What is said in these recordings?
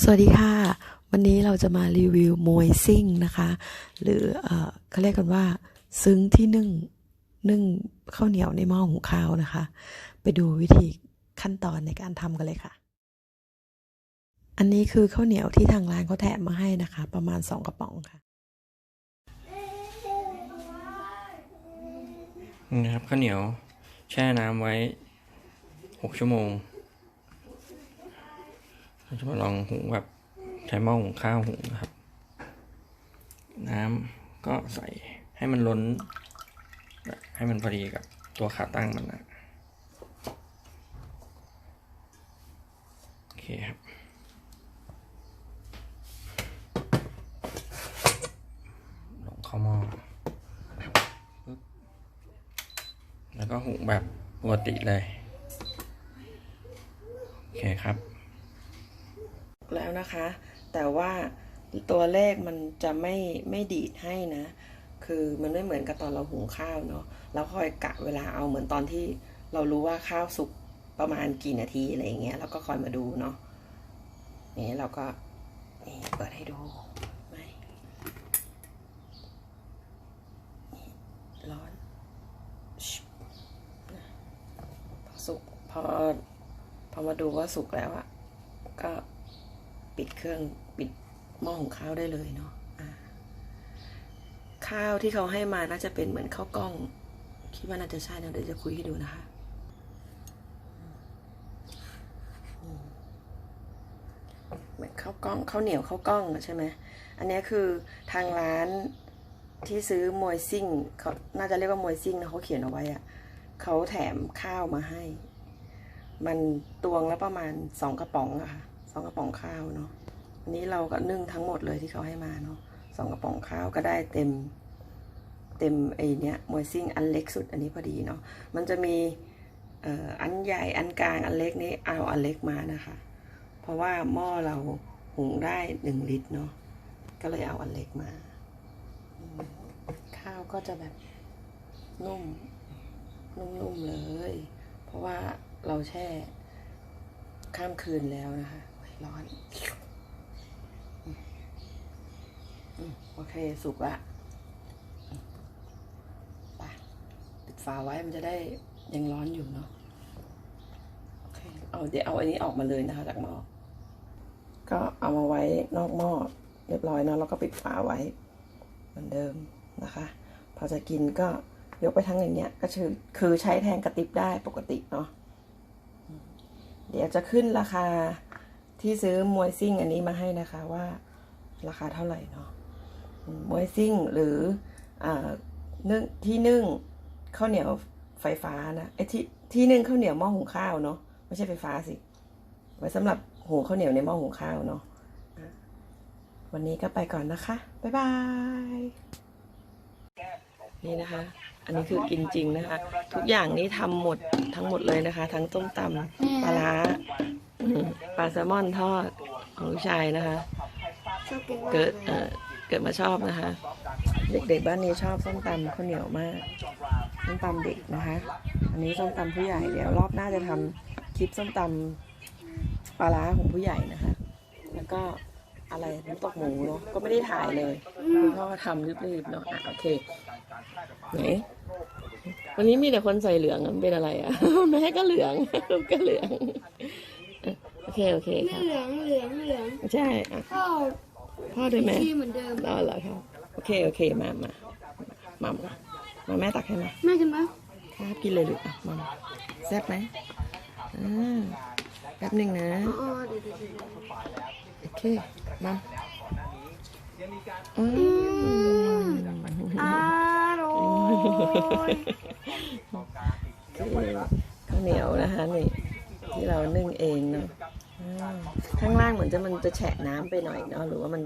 สวัสดีค่ะ วันนี้เราจะมารีวิวมวยซิ่งนะคะ หรือเอ่อเขาเรียกกันว่าซึ้งที่นึ่งนึ่งข้าวเหนียวในหม้อหุงข้าวนะคะ ไปดูวิธีขั้นตอนในการทำกันเลยค่ะ อันนี้คือข้าวเหนียวที่ทางร้านเขาแถมมาให้นะคะ ประมาณสองกระป๋องค่ะนี่นะครับข้าวเหนียวแช่น้ำไว้หกชั่วโมง เราจะมาลองหุงแบบใช้หม้อหุงข้าวหุงนะครับ น้ำก็ใส่ให้มันล้น ให้มันพอดีกับตัวขาตั้งมันนะโอเคครับลงเข้าหม้อแล้วก็หุงแบบปกติเลย โอเคครับ แล้วนะคะ แต่ว่าตัวเลขมันจะไม่ไม่ดีดให้นะ คือมันไม่เหมือนกับตอนเราหุงข้าวเนาะแล้วคอยกะเวลาเอาเหมือนตอนที่เรารู้ว่าข้าวสุกประมาณกี่นาทีอะไรอย่างเงี้ยแล้วก็คอยมาดูเนาะนี่เราก็นี่เปิดให้ดูไม่ร้อนพอสุกพอพอมาดูว่าสุกแล้วอะก็ ปิดเครื่องปิดหม้อของข้าวได้เลยเนาะข้าวที่เขาให้มาน่าจะเป็นเหมือนข้าวกล้อง คิดว่าน่าจะใช่นะเดี๋ยวจะคุยให้ดูนะคะเหมือนข้าวกล้องข้าวเหนียวข้าวกล้องใช่ไหมอันนี้คือทางร้านที่ซื้อมวยซิ่งเขาน่าจะเรียกว่ามวยซิ่งนะเขาเขียนเอาไว้อะเขาแถมข้าวมาให้ มันตวงแล้วประมาณสองกระป๋องอะค่ะ สองกระป๋องข้าวเนาะอันนี้เราก็นึ่งทั้งหมดเลยที่เขาให้มาเนาะสองกระป๋องข้าวก็ได้เต็มเต็มไอเนี้ยมวยซิ่งอันเล็กสุดอันนี้พอดีเนาะมันจะมีเอ่ออันใหญ่อันกลางอันเล็กนี่เอาอันเล็กมานะคะ เพราะว่าหม้อเราหุงได้หนึ่งลิตรเนาะก็เลยเอาอันเล็กมา ข้าวก็จะแบบนุ่มนุ่มๆเลย เพราะว่าเราแช่ข้ามคืนแล้วนะคะ ร้อนอโอเค สุกละอืมไปปิดฝาไว้มันจะได้ยังร้อนอยู่เนาะ โอเค เอาเดี๋ยวเอาอันนี้ออกมาเลยนะคะจากหม้อ ก็เอามาไว้นอกหม้อเรียบร้อยเนาะแล้วก็ปิดฝาไว้ เหมือนเดิมนะคะ พอจะกินก็ยกไปทั้งอย่างเงี้ย ก็คือคือใช้แทนกระติบได้ปกติเนาะเดี๋ยวจะขึ้นราคา ที่ซื้อมวยซิ่งอันนี้มาให้นะคะว่าราคาเท่าไหร่เนาะมวยซิ่งหรืออานึ่งที่นึ่งข้าวเหนียวไฟฟ้านะไอ้ที่ที่นึ่งข้าวเหนียวหม้อหุงข้าวเนาะไม่ใช่ไฟฟ้าสิ ไว้สำหรับหุงข้าวเหนียวในหม้อหุงข้าวเนาะวันนี้ก็ไปก่อนนะคะ บ๊ายบาย นี่นะคะ อันนี้คือกินจริงนะคะ ทุกอย่างนี้ทำหมดทั้งหมดเลยนะคะ ทั้งต้มตำปลาร้า ปลาแซลมอนทอดของลูกชายนะคะชอบกินมากเกิดลยเอ่อเกิดมาชอบนะคะ เด็กๆบ้านนี้ชอบส้มตำข้าวเหนียวมากส้มตำเด็กนะคะ อันนี้ส้มตำผู้ใหญ่เดี๋ยวรอบหน้าจะทำคลิปส้มตำปลาร้าของผู้ใหญ่นะคะ แล้วก็อะไรน้ำตกหมูเนาะก็ไม่ได้ถ่ายเลยคุณพ่อทำรีบๆเนาะอะโอเคไหนวันนี้มีแต่คนใส่เหลืองอะมันเป็นอะไรอะแม่ก็เหลืองลูกก็เหลืองอะโอ เคโอเคไม่ค่ะเหลืองเหลืองเหลืองใช่อะพ่อพ่อด้วยไหมที่เหมือนเดิมอ๋อเหรอครับโอเคโอเคมามามามามาแม่ตักให้มาแม่กินไหมครับกินเลยลูกอะมามาแซ่บไหมอ่าแป๊บหนึ่งนะอ๋อเดี๋ยวเดี๋ยวเดี๋ยวโอเคมาอืมอร่อยคือข้าวเหนียวนะคะนี่ที่เรานึ่งเองเนาะอ่า ข้างล่างเหมือนจะมันจะแฉะน้ำไปหน่อยเนาะหรือว่ามัน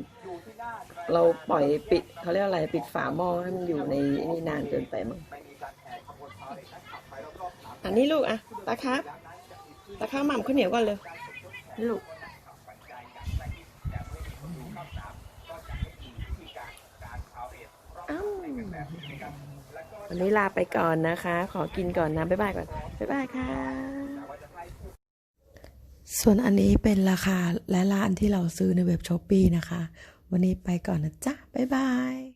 เราปล่อยปิดเขาเรียกอะไรปิดฝาหม้อให้มันอยู่ในนี่นานเกินไปมั้งอันนี้ลูกอะตาครับตาข้าวหม่ำข้าวเหนียวก่อนเลยนี่ลูกอันนี้ลาไปก่อนนะคะ ขอกินก่อนนะบ๊ายบายก่อนบ๊ายบายค่ะ ส่วนอันนี้เป็นราคาและร้านที่เราซื้อในเว็บช้อปปีนะคะ วันนี้ไปก่อนนะจ๊ะ บ๊ายบาย